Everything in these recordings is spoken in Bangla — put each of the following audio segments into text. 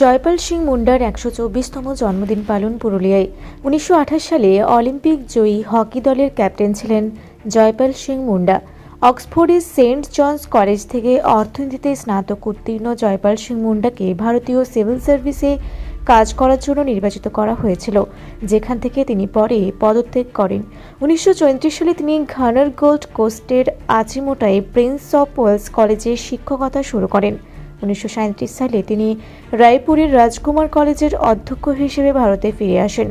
জয়পাল সিং মুন্ডার একশো চব্বিশতম জন্মদিন পালন পুরুলিয়ায়। উনিশশো আঠাশ সালে অলিম্পিক জয়ী হকি দলের ক্যাপ্টেন ছিলেন জয়পাল সিং মুন্ডা। অক্সফোর্ডের সেন্ট জনস কলেজ থেকে অর্থনীতিতে স্নাতক উত্তীর্ণ জয়পাল সিং মুন্ডাকে ভারতীয় সিভিল সার্ভিসে কাজ করার জন্য নির্বাচিত করা হয়েছিল, যেখান থেকে তিনি পরে পদত্যাগ করেন। উনিশশো চৌত্রিশ সালে তিনি ঘানার গোল্ড কোস্টের আচিমোটায় প্রিন্স অফ ওয়েলস কলেজে শিক্ষকতা শুরু করেন। উনিশশো সাঁইত্রিশ সালে তিনি রায়পুরের রাজকুমার কলেজের অধ্যক্ষ হিসেবে ভারতে ফিরে আসেন।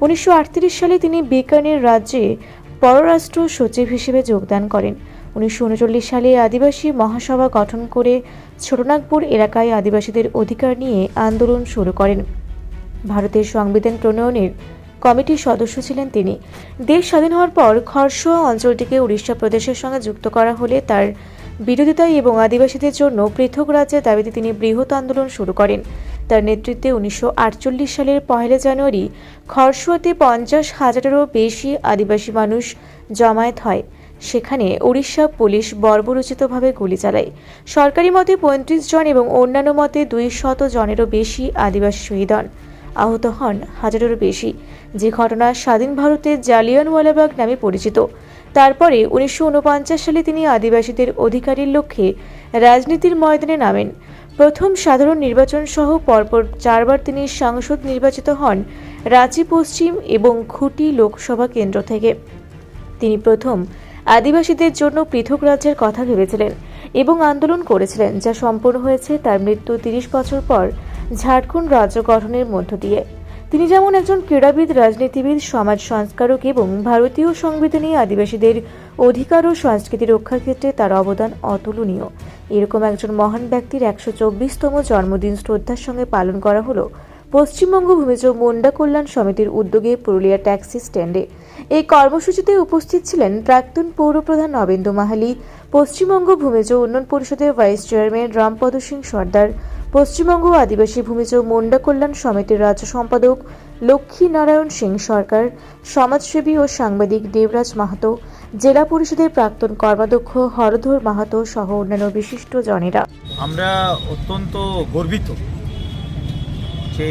উনিশশো আটত্রিশ সালে তিনি বিকানের রাজ্যে পররাষ্ট্র সচিব হিসেবে যোগদান করেন। উনিশশো উনচল্লিশ সালে আদিবাসী মহাসভা গঠন করে ছোটনাগপুর এলাকায় আদিবাসীদের অধিকার নিয়ে আন্দোলন শুরু করেন। ভারতের সংবিধান প্রণয়নের কমিটির সদস্য ছিলেন তিনি। দেশ স্বাধীন হওয়ার পর খরসোয়া অঞ্চলটিকে উড়িষ্যা প্রদেশের সঙ্গে যুক্ত করা হলে তার বিরোধিতায় এবং আদিবাসীদের জন্য পৃথক রাজ্যের দাবিতে তিনি বৃহৎ আন্দোলন শুরু করেন। তার নেতৃত্বে উনিশশো আটচল্লিশ সালের পহেলা জানুয়ারি খরসোয়াতে পঞ্চাশ হাজারেরও বেশি আদিবাসী মানুষ জমায়েত হয়। সেখানে উড়িষ্যা পুলিশ বর্বরোচিতভাবে গুলি চালায়। সরকারি মতে পঁয়ত্রিশ জন এবং অন্যান্য মতে দুই শত জনেরও বেশি আদিবাসী শহীদ হন। আহত হন হাজারেরও বেশি। যে ঘটনা স্বাধীন ভারতের জালিয়ানওয়ালাবাগ নামে পরিচিত। তারপরে উনিশশো উনপঞ্চাশ সালে তিনি আদিবাসীদের অধিকারের লক্ষ্যে রাজনীতির ময়দানে নামেন। প্রথম সাধারণ নির্বাচন সহ পরপর চারবার তিনি সাংসদ নির্বাচিত হন রাঁচি পশ্চিম এবং খুঁটি লোকসভা কেন্দ্র থেকে। তিনি প্রথম আদিবাসীদের জন্য পৃথক রাজ্যের কথা ভেবেছিলেন এবং আন্দোলন করেছিলেন, যা সম্পূর্ণ হয়েছে তার মৃত্যু তিরিশ বছর পর ঝাড়খণ্ড রাজ্য গঠনের মধ্য দিয়ে। তিনি যেমন একজন ক্রীড়াবিদ, রাজনীতিবিদ, সমাজ সংস্কারক এবং ভারতীয় সংবিধানে আদিবাসীদের অধিকার ও সংস্কৃতি রক্ষার ক্ষেত্রে তার অবদান অতুলনীয়। এরকম একজন মহান ব্যক্তির একশো চব্বিশতম জন্মদিন শ্রদ্ধার সঙ্গে পালন করা হলো পশ্চিমবঙ্গ ভূমিজ মুন্ডা কল্যাণ সমিতির উদ্যোগে পুরুলিয়া ট্যাক্সি স্ট্যান্ডে। এই কর্মসূচিতে উপস্থিত ছিলেন প্রাক্তন পৌরপ্রধান নবেন্দু মাহালি, পশ্চিমবঙ্গ ভূমিজ উন্নয়ন পরিষদের ভাইস চেয়ারম্যান রামপদ সিং সর্দার পশ্চিমবঙ্গ আদিবাসী ভূমিজ মুন্ডা কল্যাণ সমিতির রাজ্য সম্পাদক লক্ষ্মী নারায়ণ সিং সরকার, সমাজসেবী ও সাংবাদিক দেবরাজ মাহাতো, জেলা পরিষদের প্রাক্তন কর্মাধ্যক্ষ হরধর মাহাতো সহ অন্যান্য বিশিষ্ট জনেরা। আমরা অত্যন্ত গর্বিত যে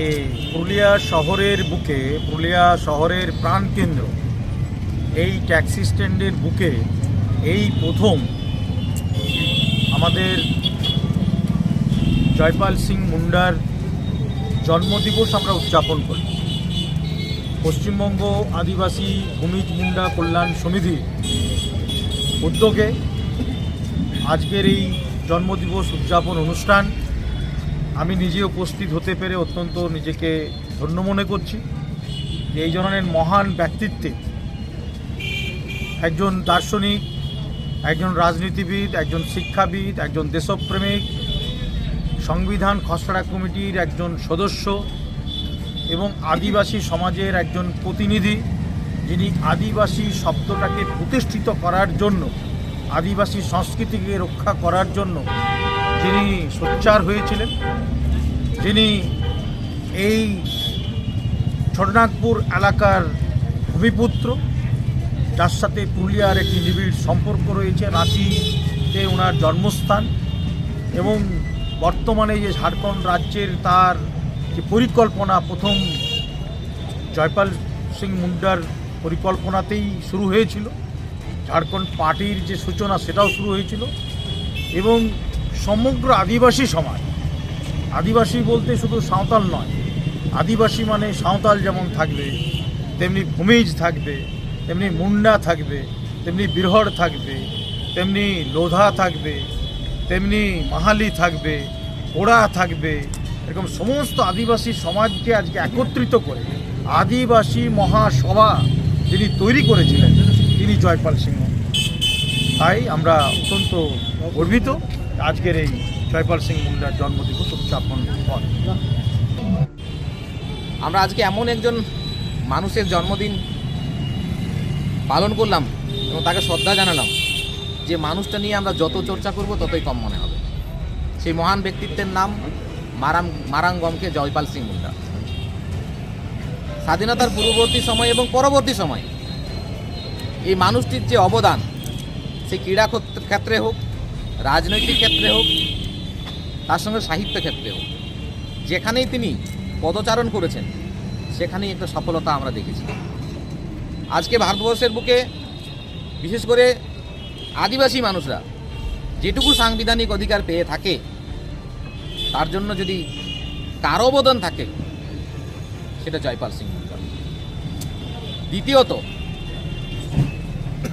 পুরুলিয়া শহরের বুকে, পুরুলিয়া শহরের প্রাণকেন্দ্র, এই ট্যাক্সি স্ট্যান্ডের বুকে এই প্রথম আমাদের জয়পাল সিং মুন্ডার জন্মদিবস আমরা উদযাপন করি। পশ্চিমবঙ্গ আদিবাসী ভূমিজ মুন্ডা কল্যাণ সমিতি উদ্যোগে আজকের এই জন্মদিবস উদযাপন অনুষ্ঠান আমি নিজে উপস্থিত হতে পেরে অত্যন্ত নিজেকে ধন্য মনে করছি যে এই ধরনের মহান ব্যক্তিত্বে একজন দার্শনিক, একজন রাজনীতিবিদ, একজন শিক্ষাবিদ, একজন দেশপ্রেমিক সংবিধান খসড়া কমিটির একজন সদস্য এবং আদিবাসী সমাজের একজন প্রতিনিধি, যিনি আদিবাসী শব্দটাকে প্রতিষ্ঠিত করার জন্য, আদিবাসী সংস্কৃতিকে রক্ষা করার জন্য যিনি সোচ্চার হয়েছিলেন, যিনি এই ছোটনাগপুর এলাকার ভূমিপুত্র, যার সাথে পুরুলিয়ার একটি নিবিড় সম্পর্ক রয়েছে, রাঁচিতে ওনার জন্মস্থান এবং বর্তমানে যে ঝাড়খণ্ড রাজ্যের তার যে পরিকল্পনা প্রথম জয়পাল সিং মুন্ডার পরিকল্পনাতেই শুরু হয়েছিল। ঝাড়খণ্ড পার্টির যে সূচনা সেটাও শুরু হয়েছিল এবং সমগ্র আদিবাসী সমাজ, আদিবাসী বলতে শুধু সাঁওতাল নয়, আদিবাসী মানে সাঁওতাল যেমন থাকবে, তেমনি ভূমিজ থাকবে, তেমনি মুন্ডা থাকবে, তেমনি বিরহড় থাকবে, তেমনি লোধা থাকবে তেমনি মাহালি থাকবে, ওড়া থাকবে, এরকম সমস্ত আদিবাসী সমাজকে আজকে একত্রিত করে আদিবাসী মহাসভা যিনি তৈরি করেছিলেন, তিনি জয়পাল সিংহ। তাই আমরা অত্যন্ত গর্বিত আজকের এই জয়পাল সিং মুন্ডার জন্মদিবস উদযাপন হয়। আমরা আজকে এমন একজন মানুষের জন্মদিন পালন করলাম এবং তাকে শ্রদ্ধা জানালাম। যে মানুষটা নিয়ে আমরা যত চর্চা করব, ততই কম মনে হবে। সেই মহান ব্যক্তিত্বের নাম মারাম মারাঙ্গমকে জয়পাল সিং মুন্ডা। স্বাধীনতার পূর্ববর্তী সময় এবং পরবর্তী সময় এই মানুষটির যে অবদান, সে ক্রীড়া ক্ষেত্র- হোক, রাজনৈতিক ক্ষেত্রে হোক, তার সঙ্গে সাহিত্য ক্ষেত্রে হোক, যেখানেই তিনি পদচারণ করেছেন, সেখানেই একটা সফলতা আমরা দেখেছি। আজকে ভারতবর্ষের বুকে বিশেষ করে আদিবাসী মানুষরা যেটুকু সাংবিধানিক অধিকার পেয়ে থাকে, তার জন্য যদি কারও অবদান থাকে, সেটা জয়পাল সিং মুন্ডা দ্বিতীয়ত,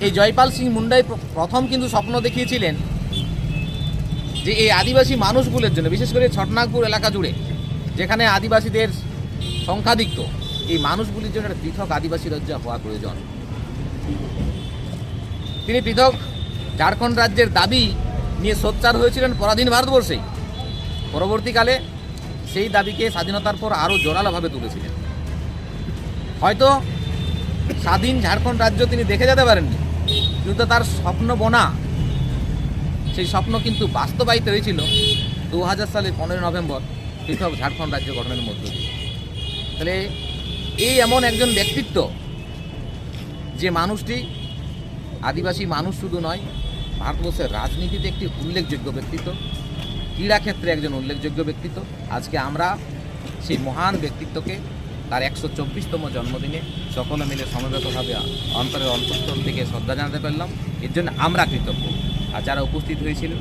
এই জয়পাল সিং মুন্ডাই প্রথম কিন্তু স্বপ্ন দেখিয়েছিলেন যে এই আদিবাসী মানুষগুলোর জন্য, বিশেষ করে ছটনাগপুর এলাকা জুড়ে, যেখানে আদিবাসীদের সংখ্যাধিক্য, এই মানুষগুলির জন্য একটা পৃথক আদিবাসী রাজ্য হওয়া প্রয়োজন। তিনি পৃথক ঝাড়খণ্ড রাজ্যের দাবি নিয়ে সোচ্চার হয়েছিলেন পরাধীন ভারতবর্ষে। পরবর্তীকালে সেই দাবিকে স্বাধীনতার পর আরও জোরালোভাবে তুলেছিলেন। হয়তো স্বাধীন ঝাড়খণ্ড রাজ্য তিনি দেখে যেতে পারেননি, কিন্তু তার স্বপ্ন বোনা, সেই স্বপ্ন কিন্তু বাস্তবায়িত হয়েছিল দু হাজার সালের পনেরোই নভেম্বর পৃথক ঝাড়খণ্ড রাজ্য গঠনের মধ্য দিয়ে। তাহলে এই এমন একজন ব্যক্তিত্ব যে মানুষটি আদিবাসী মানুষ শুধু নয় ভারতবর্ষের রাজনীতিতে একটি উল্লেখযোগ্য ব্যক্তিত্ব ক্রীড়া ক্ষেত্রে একজন উল্লেখযোগ্য ব্যক্তিত্ব। আজকে আমরা সেই মহান ব্যক্তিত্বকে তার একশো চব্বিশতম জন্মদিনে সকলে মিলে সমবেতভাবে অন্তরের অন্তঃস্থল থেকে শ্রদ্ধা জানাতে পারলাম। এর জন্য আমরা কৃতজ্ঞ। আর যারা উপস্থিত হয়েছিলেন